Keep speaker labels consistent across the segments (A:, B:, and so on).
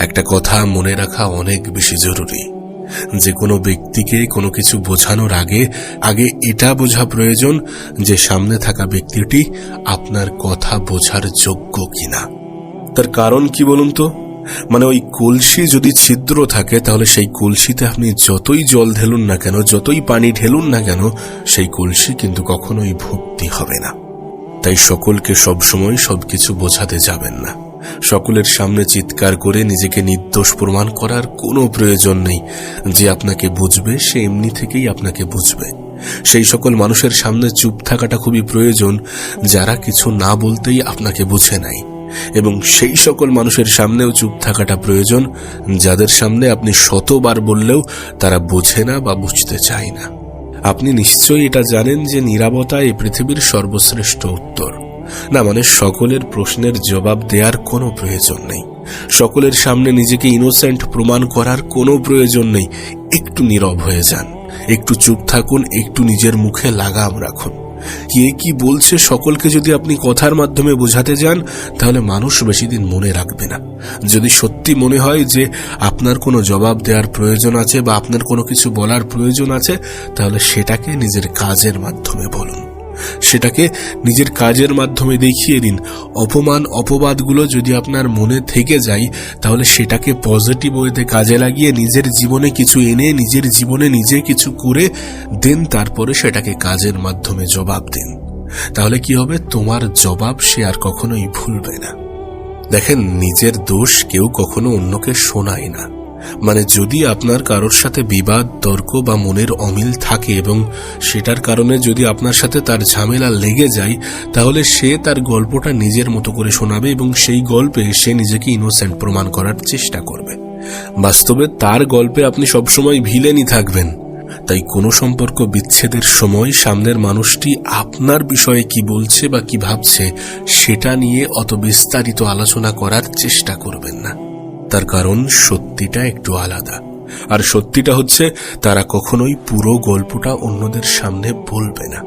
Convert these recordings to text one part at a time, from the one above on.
A: একটা কথা মনে রাখা অনেক বেশি জরুরি। যে কোনো ব্যক্তিকে কোনো কিছু বোঝানোর আগে আগে এটা বোঝা প্রয়োজন যে সামনে থাকা ব্যক্তিটি আপনার কথা বোঝার যোগ্য কিনা। তার কারণ কি বলুন তো? মানে ওই কলসি যদি ছিদ্র থাকে, তাহলে সেই কলসিতে আপনি যতই জল ঢেলুন না কেন, যতই পানি ঢেলুন না কেন, সেই কলসি কিন্তু কখনোই ভর্তি হবে না। তাই সকলকে সবসময় সবকিছু বোঝাতে যাবেন না। সকলের সামনে চিৎকার করে নিজেকে নির্দোষ প্রমাণ করার কোনো প্রয়োজন নেই। যে আপনাকে বুঝবে, সে এমনি থেকেই আপনাকে বুঝবে। সেই সকল মানুষের সামনে চুপ থাকাটা খুবই প্রয়োজন, যারা কিছু না বলতেই আপনাকে বুঝে নেয় এবং সেই সকল মানুষের সামনেও চুপ থাকাটা প্রয়োজন, যাদের সামনে আপনি শতবার বললেও তারা বোঝে না বা বুঝতে চায় না। আপনি নিশ্চয়ই এটা জানেন যে নিরাপত্তা এই পৃথিবীর সর্বশ্রেষ্ঠ উত্তর। না মানে সকলের প্রশ্নের জবাব দেওয়ার কোনো প্রয়োজন নেই। সকলের সামনে নিজেকে ইনোসেন্ট প্রমাণ করার কোনো প্রয়োজন নেই। একটু নীরব হয়ে যান। একটু চুপ থাকুন, একটু নিজের মুখে লাগাম রাখুন। কে কি বলছে সকলকে যদি আপনি কথার মাধ্যমে বোঝাতে যান, তাহলে মানুষ বেশি দিন মনে রাখবে না। যদি সত্যি মনে হয় যে আপনার কোনো জবাব দেওয়ার প্রয়োজন আছে বা আপনার কোনো কিছু বলার প্রয়োজন আছে, তাহলে সেটাকে নিজের কাজের মাধ্যমে বলুন। সেটাকে নিজের কাজের মাধ্যমে দেখিয়ে দিন। অপমান, অপবাদগুলো যদি আপনার মনে থেকে যায়, তাহলে সেটাকে পজিটিভ ওয়েতে কাজে লাগিয়ে নিজের জীবনে কিছু এনে, নিজের জীবনে নিজে কিছু করে দেন, তারপরে সেটাকে কাজের মাধ্যমে জবাব দিন। তাহলে কি হবে? তোমার জবাব সে আর কখনোই ভুলবে না। দেখেন, নিজের দোষ কেউ কখনো অন্যকে শোনায় না। মানে যদি আপনার কারোর সাথে বিবাদ, তর্ক বা মনের অমিল থাকে এবং সেটার কারণে যদি আপনার সাথে তার ঝামেলা লেগে যায়, তাহলে সে তার গল্পটা নিজের মতো করে শোনাবে এবং সেই গল্পে সে নিজেকে ইনোসেন্ট প্রমাণ করার চেষ্টা করবে। বাস্তবে তার গল্পে আপনি সবসময় ভিলেনই থাকবেন। তাই কোনো সম্পর্ক বিচ্ছেদের সময় সামনের মানুষটি আপনার বিষয়ে কি বলছে বা কি ভাবছে, সেটা নিয়ে অত বিস্তারিত আলোচনা করার চেষ্টা করবেন না। তার কারণ সত্যিটা একটু আলাদা। আর সত্যিটা হচ্ছে, তারা কখনোই পুরো গল্পটা অন্যদের সামনে বলবে না।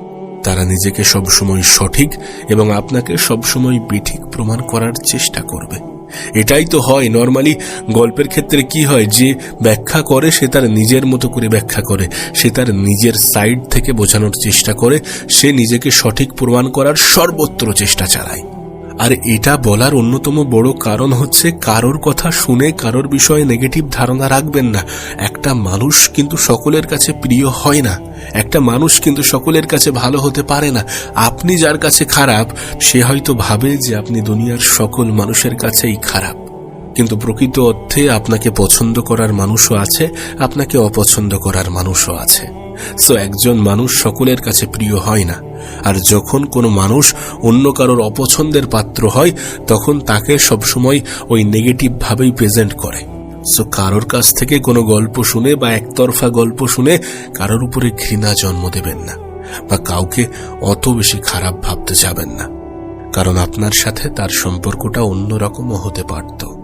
A: তারা নিজেকে সবসময় সঠিক এবং আপনাকে সবসময় বিঠিক প্রমাণ করার চেষ্টা করবে। এটাই তো হয় নর্মালি গল্পের ক্ষেত্রে কি হয়, যে ব্যাখ্যা করে সে তার নিজের মতো করে ব্যাখ্যা করে, সে তার নিজের সাইড থেকে বোঝানোর চেষ্টা করে, সে নিজেকে সঠিক প্রমাণ করার সর্বত্র চেষ্টা চালায়। আর এটা বলার অন্যতম বড় কারণ হচ্ছে কারোর কথা শুনে কারোর বিষয়ে নেগেটিভ ধারণা রাখবেন না। একটা মানুষ কিন্তু সকলের কাছে প্রিয় হয় না। একটা মানুষ কিন্তু সকলের কাছে ভালো হতে পারে না। আপনি যার কাছে খারাপ, সে হয়তো ভাবে যে আপনি দুনিয়ার সকল মানুষের কাছেই খারাপ। কিন্তু প্রকৃত অর্থে আপনাকে পছন্দ করার মানুষও আছে, আপনাকে অপছন্দ করার মানুষও আছে। সো একজন মানুষ সকলের কাছে প্রিয় হয় না। আর যখন কোনো মানুষ অন্য কারোর অপছন্দের পাত্র হয়, তখন তাকে সবসময় ওই নেগেটিভ ভাবেই প্রেজেন্ট করে। সো কারোর কাছ থেকে কোনো গল্প শুনে বা একতরফা গল্প শুনে কারোর উপরে ঘৃণা জন্ম দেবেন না বা কাউকে অত বেশি খারাপ ভাবতে যাবেন না। কারণ আপনার সাথে তার সম্পর্কটা অন্যরকমও হতে পারত।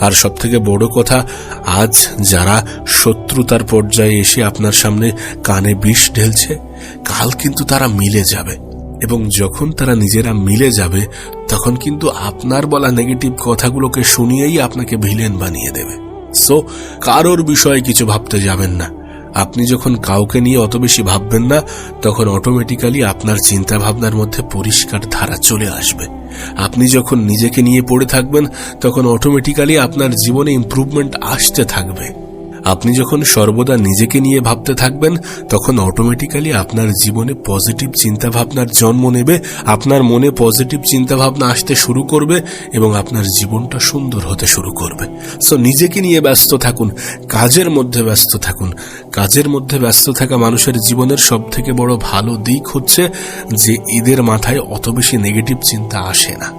A: আর সব থেকে বড় কথা, আজ যারা শত্রুতার পর্যায়ে এসে আপনার সামনে কানে বিষ ঢেলছে, কাল কিন্তু তারা মিলে যাবে। এবং যখন তারা নিজেরা মিলে যাবে, তখন কিন্তু আপনার বলা নেগেটিভ কথাগুলোকে শুনিয়েই আপনাকে ভিলেন বানিয়ে দেবে। সো কারোর বিষয়ে কিছু ভাবতে যাবেন না। আপনি যখন কাউকে নিয়ে অত বেশি ভাববেন না, তখন অটোমেটিক্যালি আপনার চিন্তা ভাবনার মধ্যে পরিষ্কার ধারা চলে আসবে। আপনি যখন নিজেকে নিয়ে পড়ে থাকবেন, তখন অটোমেটিক্যালি আপনার জীবনে ইম্প্রুভমেন্ট আসতে থাকবে। আপনি যখন সর্বদা নিজেকে নিয়ে ভাবতে থাকবেন, তখন অটোমেটিক্যালি আপনার জীবনে পজিটিভ চিন্তাভাবনার জন্ম নেবে, আপনার মনে পজিটিভ চিন্তাভাবনা আসতে শুরু করবে এবং আপনার জীবনটা সুন্দর হতে শুরু করবে। সো নিজেকে নিয়ে ব্যস্ত থাকুন, কাজের মধ্যে ব্যস্ত থাকুন। কাজের মধ্যে ব্যস্ত থাকা মানুষের জীবনের সব থেকে বড় ভালো দিক হচ্ছে যে, এদের মাথায় অত বেশি নেগেটিভ চিন্তা আসে না।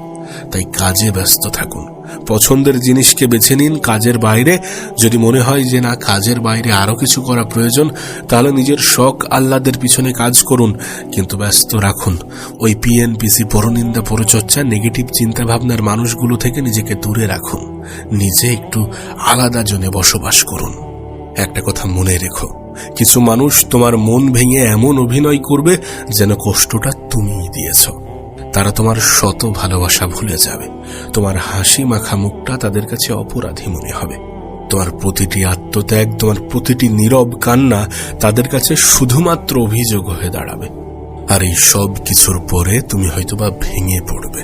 A: তাই কাজে ব্যস্ত থাকুন। পছন্দের জিনিসকে বেছে নিন কাজের বাইরে। যদি মনে হয় যে না, কাজের বাইরে আরও কিছু করা প্রয়োজন, তাহলে নিজের শখ আহ্লাদের পিছনে কাজ করুন, কিন্তু ব্যস্ত রাখুন। ওই পিএনপিসি পরনিন্দা পরচর্চা নেগেটিভ চিন্তা ভাবনার মানুষগুলো থেকে নিজেকে দূরে রাখুন। নিজে একটু আলাদা জনে বসবাস করুন। একটা কথা মনে রেখো, কিছু মানুষ তোমার মন ভেঙে এমন অভিনয় করবে যেন কষ্টটা তুমিই দিয়েছ। তারা তোমার শত ভালোবাসা ভুলে যাবে। তোমার হাসি মাখা মুখটা তাদের কাছে অপরাধী মনে হবে। তোমার প্রতিটি আত্মত্যাগ, তোমার প্রতিটি নীরব কান্না তাদের কাছে শুধুমাত্র অভিযোগ হয়ে দাঁড়াবে। আর এই সব কিছুর পরে তুমি হয়তোবা ভেঙে পড়বে।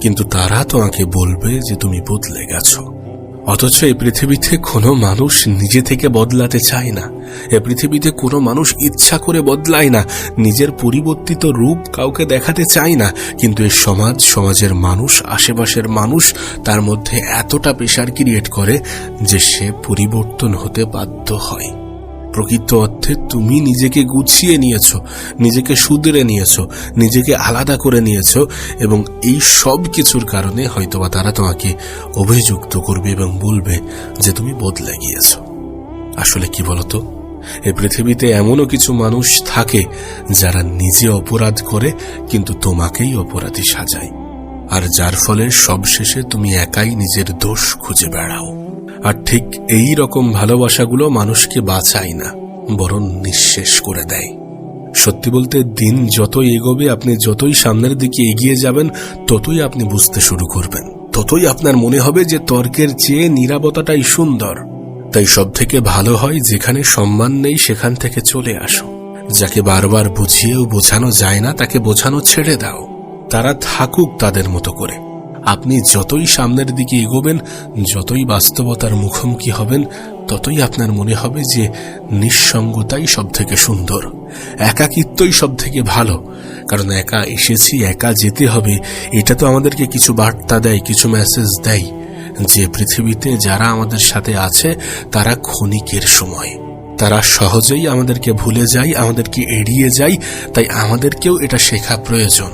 A: কিন্তু তারা তোমাকে বলবে যে তুমি বদলে গেছো। অথচ এই পৃথিবীতে কোনো মানুষ নিজে থেকে বদলাতে চায় না। এ পৃথিবীতে কোনো মানুষ ইচ্ছা করে বদলায় না। নিজের পরিবর্তিত রূপ কাউকে দেখাতে চায় না। কিন্তু এই সমাজ, সমাজের মানুষ, আশেপাশের মানুষ তার মধ্যে এতটা প্রেশার ক্রিয়েট করে যে সে পরিবর্তন হতে বাধ্য হয়। প্রকৃত অর্থে তুমি নিজেকে গুছিয়ে নিয়েছো, নিজেকে সুদরে নিয়েছো, নিজেকে আলাদা করে নিয়েছো এবং এই সব কিছুর কারণে হয়তোবা তারা তোমাকে অভিযুক্ত করবে এবং বলবে যে তুমি বদলে গিয়েছো। আসলে কি বলতো? এই পৃথিবীতে এমনও কিছু মানুষ থাকে যারা নিজে অপরাধ করে, কিন্তু তোমাকেই অপরাধী সাজায়। আর যার ফলে সবশেষে তুমি একাই নিজের দোষ খুঁজে বেড়াও। আর ঠিক এই রকম ভালোবাসাগুলো মানুষকে বাঁচায় না, বরং নিঃশেষ করে দেয়। সত্যি বলতে দিন যতই এগোবে, আপনি যতই সামনের দিকে এগিয়ে যাবেন, ততই আপনি বুঝতে শুরু করবেন। ততই আপনার মনে হবে যে তর্কের চেয়ে নিরাপত্তাটাই সুন্দর। তাই সব থেকে ভালো হয় যেখানে সম্মান নেই, সেখান থেকে চলে আসো। যাকে বারবার বুঝিয়েও বোঝানো যায় না, তাকে বোঝানো ছেড়ে দাও। তারা থাকুক তাদের মতো করে। আপনি যতই সামনের দিকে এগোবেন, যতই বাস্তবতার মুখোমুখি হবেন, ততই আপনার মনে হবে যে নিঃসঙ্গতাই সব থেকে সুন্দর, একাকিত্বই সব থেকে ভালো। কারণ একা এসেছি, একা যেতে হবে, এটা তো আমাদেরকে কিছু বার্তা দেয়, কিছু মেসেজ দেয়। যে পৃথিবীতে যারা আমাদের সাথে আছে, তারা ক্ষণিকের সময়। তারা সহজেই আমাদেরকে ভুলে যায়, আমাদেরকে এড়িয়ে যায়, তাই আমাদেরকেও এটা শেখা প্রয়োজন।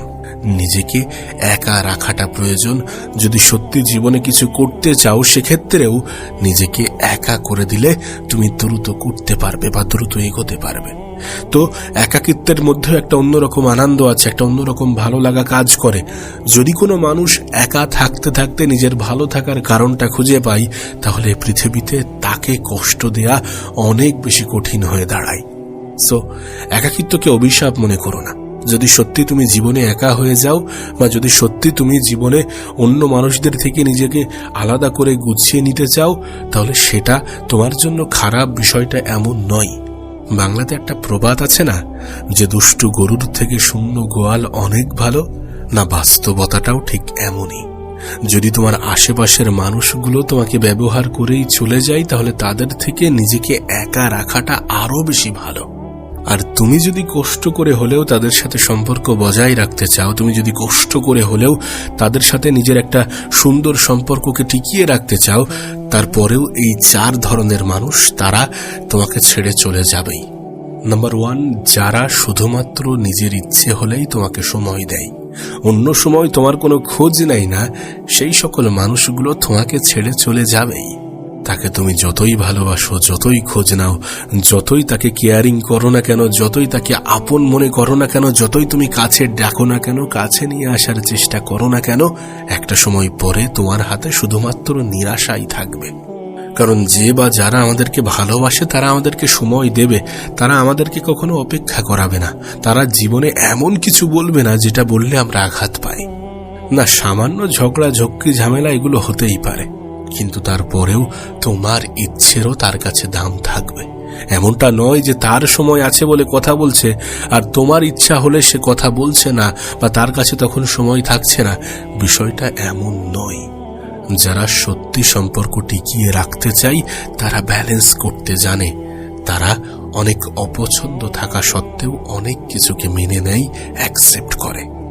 A: নিজেকে একা রাখাটা প্রয়োজন। যদি সত্যি জীবনে কিছু করতে চাও, সেক্ষেত্রেও নিজেকে একা করে দিলে তুমি দ্রুত করতে পারবে বা দ্রুত এগোতে পারবে। তো একাকিত্বের মধ্যে একটা অন্যরকম আনন্দ আছে, একটা অন্যরকম ভালো লাগা কাজ করে। যদি কোনো মানুষ একা থাকতে থাকতে নিজের ভালো থাকার কারণটা খুঁজে পায়, তাহলে পৃথিবীতে তাকে কষ্ট দেয়া অনেক বেশি কঠিন হয়ে দাঁড়ায়। সো একাকিত্বকে অভিশাপ মনে করো না। যদি সত্যি তুমি জীবনে একা হয়ে যাও বা যদি সত্যি তুমি জীবনে অন্য মানুষদের থেকে নিজেকে আলাদা করে গুছিয়ে নিতে চাও, তাহলে সেটা তোমার জন্য খারাপ বিষয়টা এমন নয়। বাংলাতে একটা প্রবাদ আছে না, যে দুষ্টু গরুর থেকে শূন্য গোয়াল অনেক ভালো, না বাস্তবতাটাও ঠিক এমনই। যদি তোমার আশেপাশের মানুষগুলো তোমাকে ব্যবহার করেই চলে যায়, তাহলে তাদের থেকে নিজেকে একা রাখাটা আরও বেশি ভালো। আর তুমি যদি কষ্ট করে হলেও তাদের সাথে সম্পর্ক বজায় রাখতে চাও, তুমি যদি কষ্ট করে হলেও তাদের সাথে নিজের একটা সুন্দর সম্পর্ককে টিকিয়ে রাখতে চাও, তারপরেও এই চার ধরনের মানুষ তারা তোমাকে ছেড়ে চলে যাবেই। নাম্বার ওয়ান যারা শুধুমাত্র নিজের ইচ্ছে হলেই তোমাকে সময় দেয়। অন্য সময় তোমার কোনো খোঁজ নেয় না, সেই সকল মানুষগুলো তোমাকে ছেড়ে চলে যাবেই। তাকে তুমি যতই ভালোবাসো, যতই খোঁজ নাও, যতই তাকে কেয়ারিং করো না কেন, যতই তাকে আপন মনে করো না কেন, যতই তুমি কাছে ডাকো না কেন, কাছে নিয়ে আসার চেষ্টা করো না কেন, একটা সময় পরে তোমার হাতে শুধুমাত্র নিরাশাই থাকবে। কারণ যে বা যারা আমাদেরকে ভালোবাসে, তারা আমাদেরকে সময় দেবে, তারা আমাদেরকে কখনো অপেক্ষা করাবে না, তারা জীবনে এমন কিছু বলবে না যেটা বললে আমরা আঘাত পাই। না, সামান্য ঝগড়া, ঝক্কি, ঝামেলা এগুলো হতেই পারে। কিন্তু তারপরেও তোমার ইচ্ছেরও তার কাছে দাম থাকবে। এমনটা নয় যে তার সময় আছে বলে কথা বলছে, আর তোমার ইচ্ছা হলে সে কথা বলছে না বা তার কাছে তখন সময় থাকছে না। বিষয়টা এমন নয়। যারা সত্যি সম্পর্ক টিকিয়ে রাখতে চাই তারা ব্যালেন্স করতে জানে। তারা অনেক অপছন্দ থাকা সত্ত্বেও অনেক কিছুকে মেনে নেয় অ্যাকসেপ্ট করে।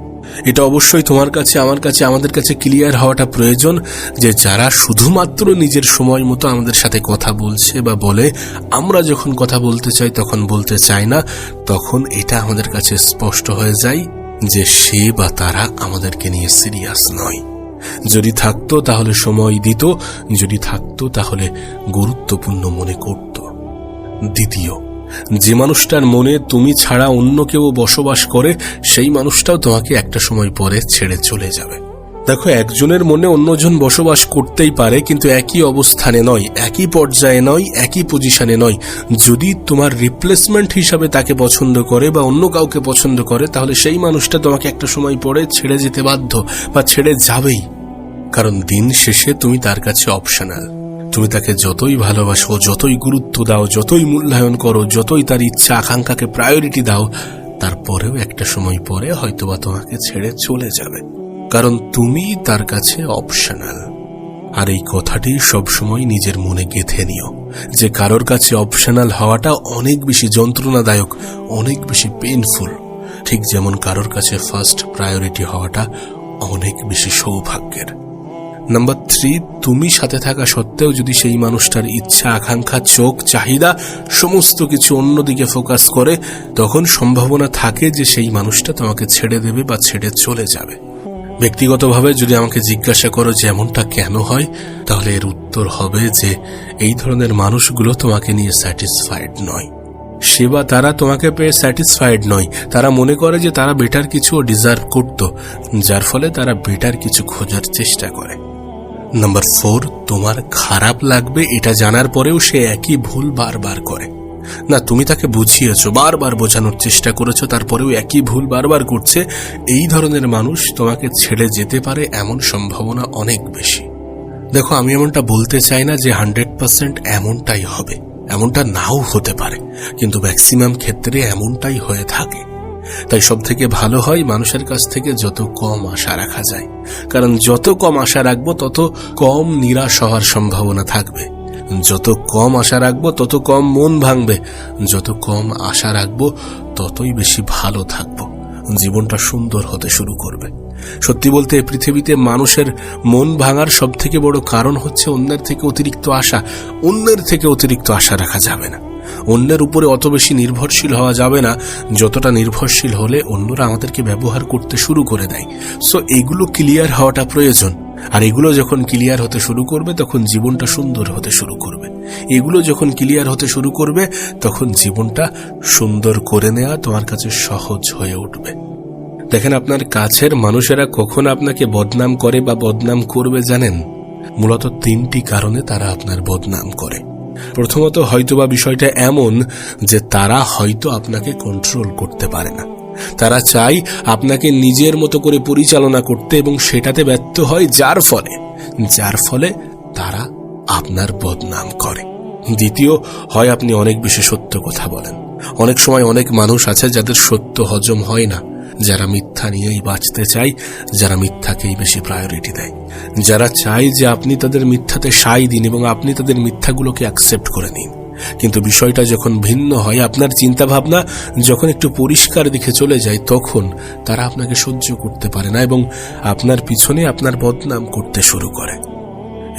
A: এটা অবশ্যই তোমার কাছে, আমার কাছে, আমাদের কাছে ক্লিয়ার হওয়াটা প্রয়োজন যে যারা শুধুমাত্র নিজের সময় মতো আমাদের সাথে কথা বলছে বা বলে, আমরা যখন কথা বলতে চাই তখন বলতে চাই না, তখন এটা আমাদের কাছে স্পষ্ট হয়ে যায় যে সে বা তারা আমাদেরকে নিয়ে সিরিয়াস নয়। যদি থাকতো তাহলে সময় দিত, যদি থাকতো তাহলে গুরুত্বপূর্ণ মনে করত। দ্বিতীয় যে মানুষটার মনে তুমি ছাড়া অন্য কেউ বসবাস করে, সেই মানুষটাও তোমাকে একটা সময় পরে ছেড়ে চলে যাবে। দেখো, একজনের মনে অন্যজন বসবাস করতেই পারে, কিন্তু একই অবস্থানে নয়, একই পর্যায়ে নয়, একই পজিশনে নয়। যদি তোমার রিপ্লেসমেন্ট হিসাবে তাকে পছন্দ করে বা অন্য কাউকে পছন্দ করে, তাহলে সেই মানুষটা তোমাকে একটা সময় পরে ছেড়ে যেতে বাধ্য বা ছেড়ে যাবেই। কারণ দিন শেষে তুমি তার কাছে অপশনাল তুমি তাকে যতই ভালোবাসো, যতই গুরুত্ব দাও, যতই মূল্যায়ন করো, যতই তার ইচ্ছা আকাঙ্ক্ষাকে প্রায়োরিটি দাও, তারপরেও একটা সময় পরে হয়তোবা তোমাকে ছেড়ে চলে যাবে। কারণ তুমি তার কাছে অপশনাল আর এই কথাটি সবসময় নিজের মনে গেঁথে নিও যে কারোর কাছে অপশনাল হওয়াটা অনেক বেশি যন্ত্রণাদায়ক, অনেক বেশি পেইনফুল ঠিক যেমন কারোর কাছে ফার্স্ট প্রায়োরিটি হওয়াটা অনেক বেশি সৌভাগ্যের। নাম্বার থ্রি তুমি সাথে থাকা সত্ত্বেও যদি সেই মানুষটার ইচ্ছা, আকাঙ্ক্ষা, চোখ, চাহিদা, সমস্ত কিছু অন্যদিকে ফোকাস করে, তখন সম্ভাবনা থাকে যে সেই মানুষটা তোমাকে ছেড়ে দেবে বা ছেড়ে চলে যাবে। ব্যক্তিগতভাবে যদি আমাকে জিজ্ঞাসা করো যে এমনটা কেন হয়, তাহলে এর উত্তর হবে যে এই ধরনের মানুষগুলো তোমাকে নিয়ে স্যাটিসফাইড নয়। সে বা তারা তোমাকে পেয়ে স্যাটিসফাইড নয়। তারা মনে করে যে তারা বেটার কিছু ডিজার্ভ করত, যার ফলে তারা বেটার কিছু খোঁজার চেষ্টা করে। নাম্বার ফোর তোমার খারাপ লাগবে এটা জানার পরেও সে একই ভুল বারবার করে। না, তুমি তাকে বুঝিয়েছো, বারবার বোঝানোর চেষ্টা করেছ, তারপরেও একই ভুল বারবার করছে। এই ধরনের মানুষ তোমাকে ছেড়ে যেতে পারে এমন সম্ভাবনা অনেক বেশি। দেখো, আমি এমনটা বলতে চাই না যে হান্ড্রেড পার্সেন্ট এমনটাই হবে। এমনটা নাও হতে পারে, কিন্তু ম্যাক্সিমাম ক্ষেত্রে এমনটাই হয়ে থাকে। তাই সব থেকে ভালো হয় মানুষের কাছ থেকে যত কম আশা রাখা যায়। কারণ যত কম আশা রাখব, তত কম নিরাশ হওয়ার সম্ভাবনা থাকবে। যত কম আশা রাখব, তত কম মন ভাঙবে। যত কম আশা রাখব, ততই বেশি ভালো থাকব। জীবনটা সুন্দর হতে শুরু করবে। সত্যি বলতে পৃথিবীতে মানুষের মন ভাঙার সব থেকে বড় কারণ হচ্ছে অন্যের থেকে অতিরিক্ত আশা। অন্যের থেকে অতিরিক্ত আশা রাখা যাবে না। অন্যের উপরে অত বেশি নির্ভরশীল হওয়া যাবে না, যতটা নির্ভরশীল হলে অন্যরা আমাদেরকে ব্যবহার করতে শুরু করে দেয়। সো এগুলো ক্লিয়ার হওয়াটা প্রয়োজন। আর এগুলো যখন ক্লিয়ার হতে শুরু করবে, তখন জীবনটা সুন্দর হতে শুরু করবে। এগুলো যখন ক্লিয়ার হতে শুরু করবে, তখন জীবনটা সুন্দর করে নেওয়া তোমার কাছে সহজ হয়ে উঠবে। দেখেন আপনার কাছের মানুষেরা কখন আপনাকে বদনাম করে বা বদনাম করবে জানেন? মূলত তিনটি কারণে তারা আপনার বদনাম করে। প্রথমত হয়তোবা বিষয়টা এমন যে তারা হয়তো আপনাকে কন্ট্রোল করতে পারে না। তারা চাই আপনাকে নিজের মতো করে পরিচালনা করতে এবং সেটাতে ব্যর্থ হয় যার ফলে যার ফলে তারা আপনার বদনাম করে। দ্বিতীয়, হয় আপনি অনেক বেশি সত্য কথা বলেন। অনেক সময় অনেক মানুষ আছে যাদের সত্য হজম হয় না। যারা মিথ্যা নিয়েই বাঁচতে চায়, যারা মিথ্যাকেই বেশি প্রায়োরিটি দেয়। যারা চায় যে আপনি তাদের মিথ্যাতে সাই দিন এবং আপনি তাদের মিথ্যাগুলোকে অ্যাকসেপ্ট করে নিন। কিন্তু বিষয়টা যখন ভিন্ন হয়, আপনার চিন্তা ভাবনা যখন একটু পরিষ্কার দিকে চলে যায়, তখন তারা আপনাকে সহ্য করতে পারে না এবং আপনার পিছনে আপনার বদনাম করতে শুরু করে।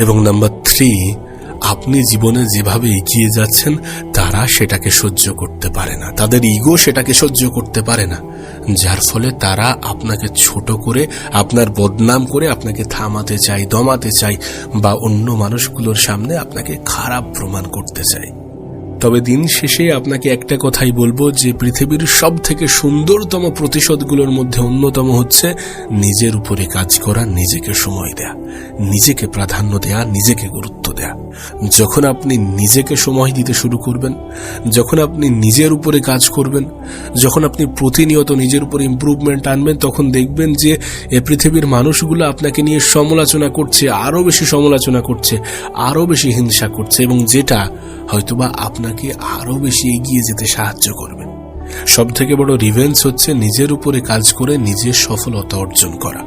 A: এবং নাম্বার থ্রি আপনি জীবনে যেভাবে এগিয়ে যাচ্ছেন, তারা সেটাকে সহ্য করতে পারে না। তাদের ইগো সেটাকে সহ্য করতে পারে না। যার ফলে তারা আপনাকে ছোট করে, আপনার বদনাম করে, আপনাকে থামাতে চায়, দমাতে চায়, বা অন্য মানুষগুলোর সামনে আপনাকে খারাপ প্রমাণ করতে চায়। তবে দিন শেষে আপনাকে একটা কথাই বলব, যে পৃথিবীর সব থেকে সুন্দরতম প্রতিশোধগুলোর মধ্যে অন্যতম হচ্ছে নিজের উপরে কাজ করা, নিজেকে সময় দেয়া, নিজেকে প্রাধান্য দেয়া, নিজেকে গুরুত্ব দেয়া। যখন আপনি নিজেকে সময় দিতে শুরু করবেন, যখন আপনি নিজের উপরে কাজ করবেন, যখন আপনি প্রতিনিয়ত নিজের উপর ইম্প্রুভমেন্ট আনবেন, তখন দেখবেন যে এ পৃথিবীর মানুষগুলো আপনাকে নিয়ে সমালোচনা করছে, আরও বেশি সমালোচনা করছে, আরও বেশি হিংসা করছে, এবং যেটা হয়তোবা আপনাকে আরও বেশি এগিয়ে যেতে সাহায্য করবে সব থেকে বড় রিভেন্স হচ্ছে নিজের উপরে কাজ করে নিজের সফলতা অর্জন করা।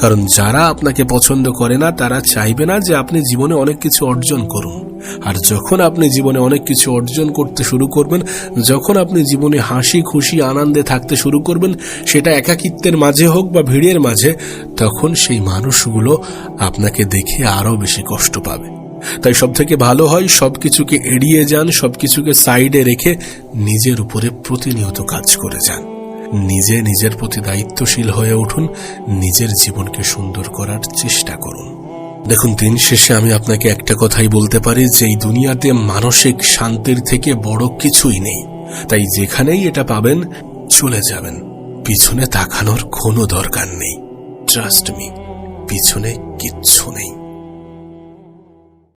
A: কারণ যারা আপনাকে পছন্দ করে না, তারা চাইবে না যে আপনি জীবনে অনেক কিছু অর্জন করুন। আর যখন আপনি জীবনে অনেক কিছু অর্জন করতে শুরু করবেন, যখন আপনি জীবনে হাসি, খুশি, আনন্দে থাকতে শুরু করবেন, সেটা একাকিত্বের মাঝে হোক বা ভিড়ের মাঝে, তখন সেই মানুষগুলো আপনাকে দেখে আরও বেশি কষ্ট পাবে। তাই সব থেকে ভালো হয় সবকিছুকে এড়িয়ে যান, সবকিছুকে সাইডে রেখে নিজের উপরে প্রতিনিয়ত কাজ করে যান। নিজে নিজের প্রতি দায়িত্বশীল হয়ে উঠুন, নিজের জীবনকে সুন্দর করার চেষ্টা করুন। দেখুন, দিন শেষে আমি আপনাকে একটা কথাই বলতে পারি, যে এই দুনিয়াতে মানসিক শান্তির থেকে বড় কিছুই নেই। তাই যেখানেই এটা পাবেন, চলে যাবেন। পিছনে তাকানোর কোনো দরকার নেই। ট্রাস্ট মি পিছনে কিচ্ছু নেই।